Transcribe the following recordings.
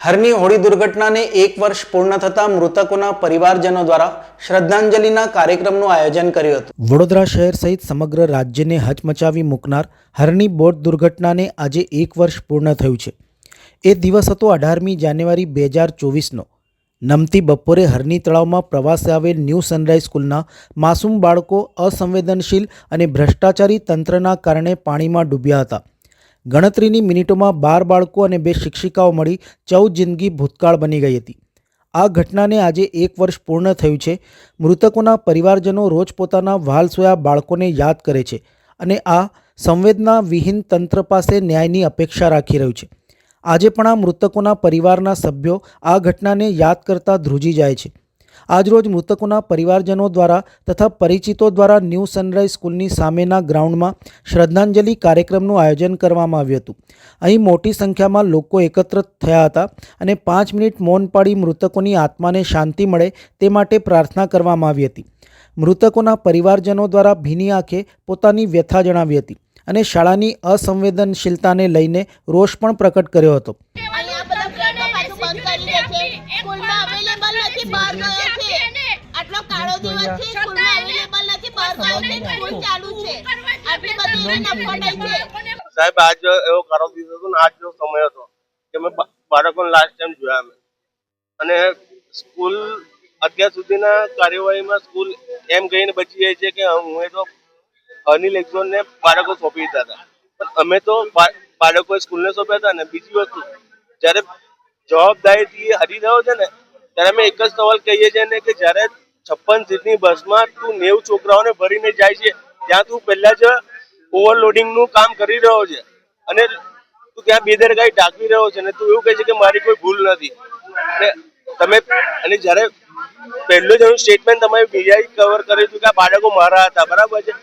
હરની હોળી દુર્ઘટનાને એક વર્ષ પૂર્ણ થતાં મૃતકોના પરિવારજનો દ્વારા શ્રદ્ધાંજલિના કાર્યક્રમનું આયોજન કર્યું હતું. વડોદરા શહેર સહિત સમગ્ર રાજ્યને હચમચાવી મૂકનાર હરની બોટ દુર્ઘટનાને આજે એક વર્ષ પૂર્ણ થયું છે. એ દિવસ હતો અઢારમી જાન્યુઆરી બે હજાર ચોવીસનો. નમતી બપોરે હરની તળાવમાં પ્રવાસે આવેલ ન્યૂ સનરાઈઝ સ્કૂલના માસૂમ બાળકો અસંવેદનશીલ અને ભ્રષ્ટાચારી તંત્રના કારણે પાણીમાં ડૂબ્યા હતા. ગણતરીની મિનિટોમાં બાર બાળકો અને બે શિક્ષિકાઓ મળી ચૌદ જિંદગી ભૂતકાળ બની ગઈ હતી. આ ઘટનાને આજે એક વર્ષ પૂર્ણ થયું છે. મૃતકોના પરિવારજનો રોજ પોતાના વાલસોયા બાળકોને યાદ કરે છે અને આ સંવેદના વિહીન તંત્ર પાસે ન્યાયની અપેક્ષા રાખી રહ્યું છે. આજે પણ આ મૃતકોના પરિવારના સભ્યો આ ઘટનાને યાદ કરતા ધ્રુજી જાય છે. આજરોજ મૃતકોના પરિવારજનો દ્વારા તથા પરિચિતો દ્વારા ન્યૂ સનરાઈઝ સ્કૂલની સામેના ગ્રાઉન્ડમાં શ્રદ્ધાંજલિ કાર્યક્રમનું આયોજન કરવામાં આવ્યું હતું. અહીં મોટી સંખ્યામાં લોકો એકત્ર થયા હતા અને પાંચ મિનિટ મૌન પાડી મૃતકોની આત્માને શાંતિ મળે તે માટે પ્રાર્થના કરવામાં આવી હતી. મૃતકોના પરિવારજનો દ્વારા ભીની આંખે પોતાની વ્યથા જણાવી હતી અને શાળાની અસંવેદનશીલતાને લઈને રોષ પણ પ્રકટ કર્યો હતો. નથી બહાર ગયો છે આટલો કાળો દિવસ છે સ્કૂલમાં અવેલેબલ નથી બહાર ગયો છે સ્કૂલ ચાલુ છે. આટલી બધી એને નફોડાઈ છે. સાહેબ આજ એવો કાળો દિવસ હતો ને આજ જો સમય હતો કે મેં બાળકોને લાસ્ટ ટાઈમ જોયા અમે. અને સ્કૂલ અત્યાર સુધીના કાર્યવાહીમાં સ્કૂલ એમ કહીને બચી જાય છે કે હું એ તો અનિલ એક્ઝોનને બાળકો સોંપી દીધા હતા. પણ અમે તો બાળકો સ્કૂલને સોંપ્યા હતા ને બીજી વસ્તુ જ્યારે જવાબદારીથી હરી રહ્યો છે ને ત્યારે અમે એક જ સવાલ કહીએ છીએ કે જ્યારે છપ્પન સીટની બસમાં તું નેવું છોકરાઓને ભરીને જાય છે, ત્યાં તું પહેલા જ ઓવરલોડિંગનું કામ કરી રહ્યો છે અને તું ત્યાં બેદરગાહી ટાંકી રહ્યો છે અને તું એવું કહે છે કે મારી કોઈ ભૂલ નથી. તમે અને જ્યારે પહેલું જ સ્ટેટમેન્ટ તમે બીજા કવર કર્યું હતું કે આ બાળકો મારા હતા, બરાબર છે?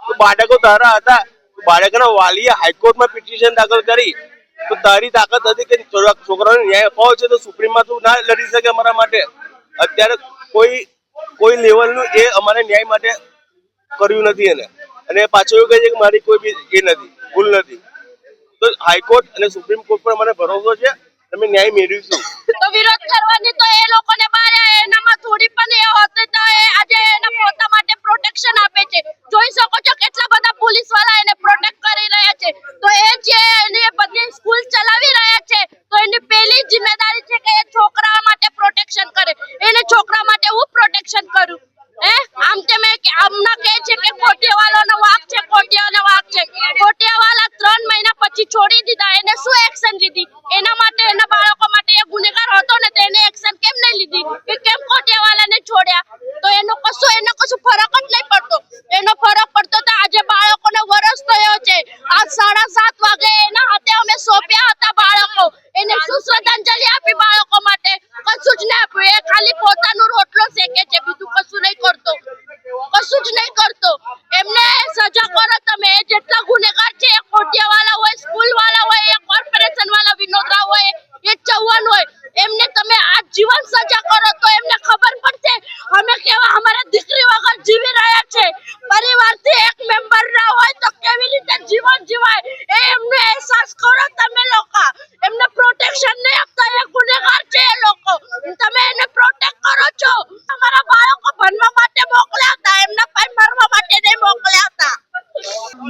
તો બાળકો તારા હતા બાળકના વાલીએ હાઈકોર્ટમાં પિટિશન દાખલ કરી તો તારી તાકાત હતી કે છોકરા- છોકરાઓને ન્યાય અપાવો છે તો સુપ્રીમમાં તું ના લડી શકે અમારા માટે. અત્યારે કોઈ કોઈ લેવલનું એ અમારે ન્યાય માટે કર્યું નથી એને. અને પાછું એવું કહે છે કે મારી કોઈ બી એ નથી, ભૂલ નથી. તો હાઈકોર્ટ અને સુપ્રીમ કોર્ટ પર મને ભરોસો છે, તમે ન્યાય મેળવીશું. તો વિરોધ કરવાની તો એ લોકોને બારે એનામાં થોડી પણ એ હોતી તો એ આજે એના પોતા માટે પ્રોટેક્શન આપે છે જોઈ શકો છો કેટલા બધા પોલીસવાળા એને પ્રોટેક્ટ કરી રહ્યા છે તો એ જે એની બધી સ્કૂલ ચલાવી રહ્યા છે તો એની પહેલી જિમ્મેદારી છે કે એ છોકરા માટે પ્રોટેક્શન કરે એને છોકરા માટે હું પ્રોટેક્શન કરું હે આમ કે મેં કે આમના કહે છે કે કોટિયાવાળાનો વાક છે કોટિયાનો વાક છે કોટિયાવાળા ત્રણ મહિના પછી છોડી દીધા એને શું એક્શન લીધી એના માટે એના બાળકો માટે એ ગુનેગાર હતો ને તો એને એક્શન કેમ નહીં લીધી કે કેમ કોટિયાવાળાને છોડ્યા? તો એનો કશું એનો કશું ફરક જ નહીં પડતો એનો ફરક પડતો તો આજે બાળકોને વરસ થયો છે આજ સાડા સાત વાગે એના હાથે અમે સોંપ્યા હતા બાળકો એને શું શ્રદ્ધાંજલિ આપી બાળકો માટે કશું જ નહીં આપ્યું એ ખાલી પોતાનું રોટલો શેકે છે બીજું કશું નહીં કરતો કશું જ નહીં કરતો એમને સજા કરો તમે એ જેટલા ગુનેગાર છે એ કોટિયાવાળા હોય સ્કૂલ વાળા હોય એ કોર્પોરેશન વાળા વિનોદરા હોય એ ચૌહાણ હોય એમને તમે આજીવન સજા કરો તો એમને ખબર પડશે અમે કેવા અમારા દીકરી વગર જીવી રહ્યા છે પરિવારથી એક મેમ્બર ના હોય તો કેવી રીતે જીવન જીવાય એ એમને અહેસાસ કરો તમે લોકો એમને પ્રોટેક્શન નહીં આપતા એ ગુનેગાર છે એ લોકો તમે એને પ્રોટેક્ટ કરો છો અમારા બાળકો ભણવા માટે મોકલ્યા હતા એમના ભાઈ મરવા માટે નહીં મોકલ્યા હતા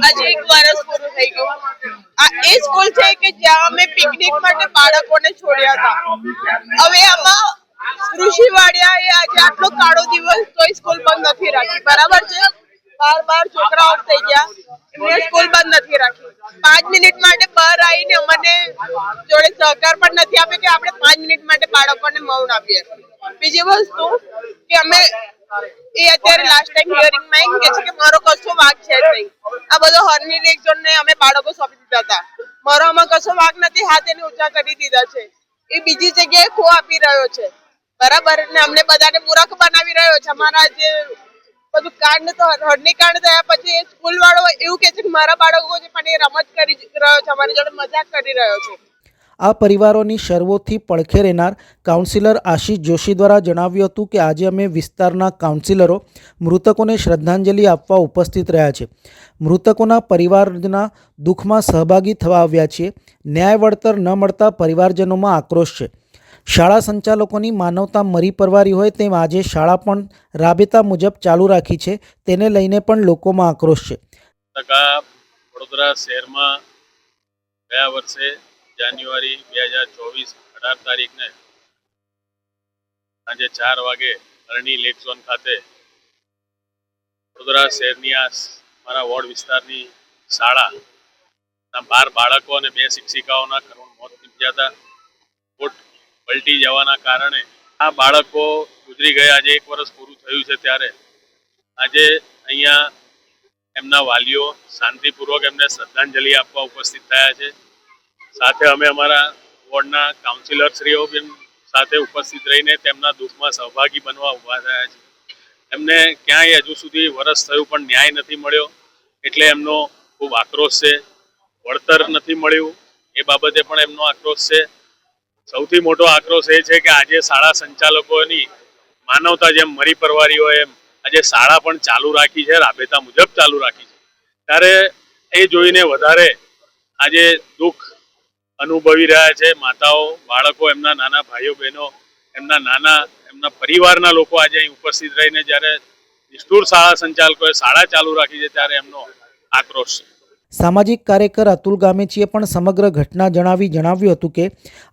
આજે એક વર્ષ પૂરું થઈ ગયું. આ એ સ્કૂલ છે કે જ્યાં અમે પિકનિક માટે બાળકોને છોડ્યા હતા. હવે આમાં ઋષિવાડિયા એ આજે આટલો કાળો દિવસ તોય સ્કૂલ બંધ નથી રાખી. બરાબર છે? બાર બાર છોકરા ઓફ થઈ ગયા. એમને સ્કૂલ બંધ નથી રાખી. પાંચ મિનિટ માટે બહાર આવીને અમને જોડે સહકાર પણ નથી આપ્યો કે આપણે પાંચ મિનિટ માટે બાળકોને મૌન આપીએ. બીજી વસ્તુ અમે એ અત્યારે લાસ્ટ ટાઈમ હિયરિંગમાં કે છે કે મારો કશો વાક છે જ નહીં. આ બધો હરની લેક ઝોન ને અમે બાળકો સોંપી દીધા હતા. મારો આમાં કશો વાક નથી, હાથ એને ઊંચા કરી દીધા છે. એ બીજી જગ્યાએ ખો આપી રહ્યો છે. બરાબર? ને અમને બધાને મૂરખ બનાવી રહ્યો છે. અમારા જે બધું કાંડ તો હરની કાંડ થયા પછી એ સ્કૂલ વાળો એવું કે છે કે મારા બાળકો છે, પણ એ રમત કરી રહ્યો છે, અમારી જોડે મજાક કરી રહ્યો છે. આ પરિવારોની શર્વોથી પડખે રહેનાર કાઉન્સિલર આશિષ જોશી દ્વારા જણાવ્યું હતું કે આજે અમે વિસ્તારના કાઉન્સિલરો મૃતકોને શ્રદ્ધાંજલિ આપવા ઉપસ્થિત રહ્યા છે મૃતકોના પરિવારના દુઃખમાં સહભાગી થવા આવ્યા છીએ. ન્યાય વળતર ન મળતા પરિવારજનોમાં આક્રોશ છે. શાળા સંચાલકોની માનવતા મરી પરવારી હોય તેમ આજે શાળા પણ રાબેતા મુજબ ચાલુ રાખી છે. તેને લઈને પણ લોકોમાં આક્રોશ છે. વડોદરા શહેરમાં ગયા વર્ષે જાન્યુઆરી બે હજાર ચોવીસ અઢાર તારીખને સાંજે ચાર વાગે અરણી લેક ઝોન ખાતે વડોદરા શહેરની આ મારા વોર્ડ વિસ્તારની શાળા બાર બાળકો અને બે શિક્ષિકાઓના કરુણ મોત નીપજ્યા હતા. પલટી જવાના કારણે આ બાળકો ગુજરી ગયા. આજે એક વર્ષ પૂરું થયું છે ત્યારે. આજે અહીંયા એમના વાલીઓ શાંતિપૂર્વક એમને શ્રદ્ધાંજલિ આપવા ઉપસ્થિત થયા છે. સાથે અમે અમારા વોર્ડના કાઉન્સિલરશ્રીઓ સાથે ઉપસ્થિત રહીને તેમના દુઃખમાં સહભાગી બનવા ઊભા થયા છે. એમને ક્યાંય હજુ સુધી વરસ થયું પણ ન્યાય નથી મળ્યો, એટલે એમનો ખૂબ આક્રોશ છે. વળતર નથી મળ્યું, એ બાબતે પણ એમનો આક્રોશ છે. સૌથી મોટો આક્રોશ એ છે કે આજે શાળા સંચાલકોની માનવતા જેમ મરી પરવારી હોય એમ, આજે શાળા પણ ચાલુ રાખી છે, રાબેતા મુજબ ચાલુ રાખી છે. ત્યારે એ જોઈને વધારે આજે દુઃખ અનુભવી રહ્યા છે. માતાઓ, બાળકો, એમના નાના ભાઈઓ, બહેનો, એમના નાના, એમના પરિવારના લોકો આજે અહીં ઉપસ્થિત રહીને જ્યારે નિષ્ઠુર શાળા સંચાલકોએ શાળા ચાલુ રાખી છે ત્યારે એમનો આક્રોશ છે. સામાજિક કાર્યકર અતુલ ગામેચીએ પણ સમગ્ર ઘટના જણાવી જણાવ્યું હતું કે,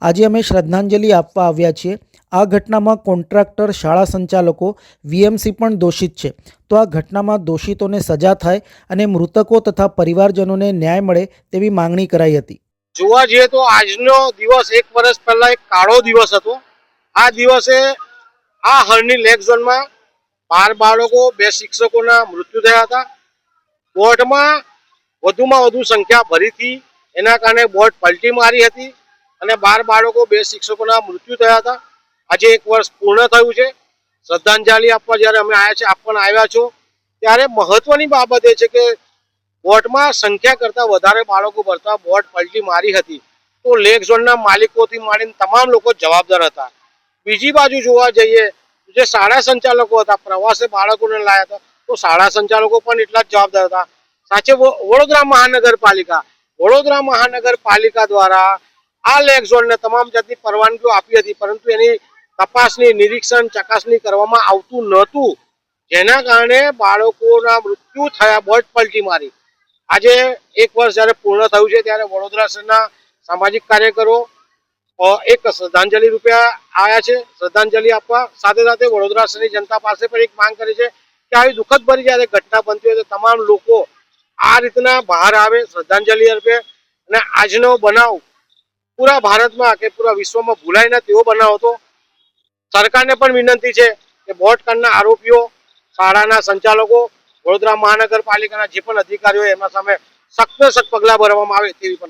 આજે અમે શ્રદ્ધાંજલિ આપવા આવ્યા છીએ. આ ઘટનામાં કોન્ટ્રાક્ટર, શાળા સંચાલકો, વીએમસી પણ દોષિત છે. તો આ ઘટનામાં દોષિતોને સજા થાય અને મૃતકો તથા પરિવારજનોને ન્યાય મળે તેવી માંગણી કરાઈ હતી. જોવા જઈએ તો આજનો દિવસ એક વર્ષ પહેલા એક કાળો દિવસ હતો. આ દિવસે આ હળની લેક ઝોનમાં બાર બાળકો, બે શિક્ષકોના મૃત્યુ થયા હતા. બોર્ડમાં વધુમાં વધુ સંખ્યા ભરીથી એના કારણે બોર્ડ પલટી મારી હતી અને બાર બાળકો, બે શિક્ષકોના મૃત્યુ થયા હતા. આજે એક વર્ષ પૂર્ણ થયું છે. શ્રદ્ધાંજલિ આપવા જ્યારે અમે આવ્યા છે આપવાના આવ્યા છો. ત્યારે મહત્વની બાબત એ છે કે બોટમાં સંખ્યા કરતાં વધારે બાળકો ભરતા બોટ પલટી મારી હતી. તો લેક ઝોનના માલિકોથી માંડીને તમામ લોકો જવાબદાર હતા. બીજી બાજુ જોવા જઈએ, જે શાળા સંચાલકો હતા, પ્રવાસે બાળકોને લાયા હતા, તો શાળા સંચાલકો પણ એટલા જ જવાબદાર હતા. સાચે વડોદરા મહાનગરપાલિકા વડોદરા મહાનગરપાલિકા દ્વારા આ લેક ઝોનને તમામ જાતની પરવાનગીઓ આપી હતી, પરંતુ એની તપાસની, નિરીક્ષણ, ચકાસણી કરવામાં આવતું નહોતું. જેના કારણે બાળકોના મૃત્યુ થયા, બોટ પલટી મારી. આજે એક વર્ષ જ્યારે પૂર્ણ થયું છે, ત્યારે વડોદરા શહેરના સામાજિક કાર્યકરો એક શ્રદ્ધાંજલિ રૂપે આવ્યા છે. શ્રદ્ધાંજલિ આપવા સાથે સાથે વડોદરા શહેરની જનતા પાસે પણ એક માંગ કરી છે કે આવી દુઃખદ ભરી જ્યારે ઘટના બનતી હોય તો તમામ લોકો આ રીતના બહાર આવે, શ્રદ્ધાંજલિ અર્પે અને આજનો બનાવ પૂરા ભારતમાં કે પૂરા વિશ્વમાં ભૂલાય ના તેવો બનાવ હતો. સરકારને પણ વિનંતી છે કે બોટ કાંડના આરોપીઓ, શાળાના સંચાલકો વડોદરા મહાનગરપાલિકાના જે પણ અધિકારીઓ એમના સામે સખ્ત સખ્ત પગલાં ભરવામાં આવે તેવી પણ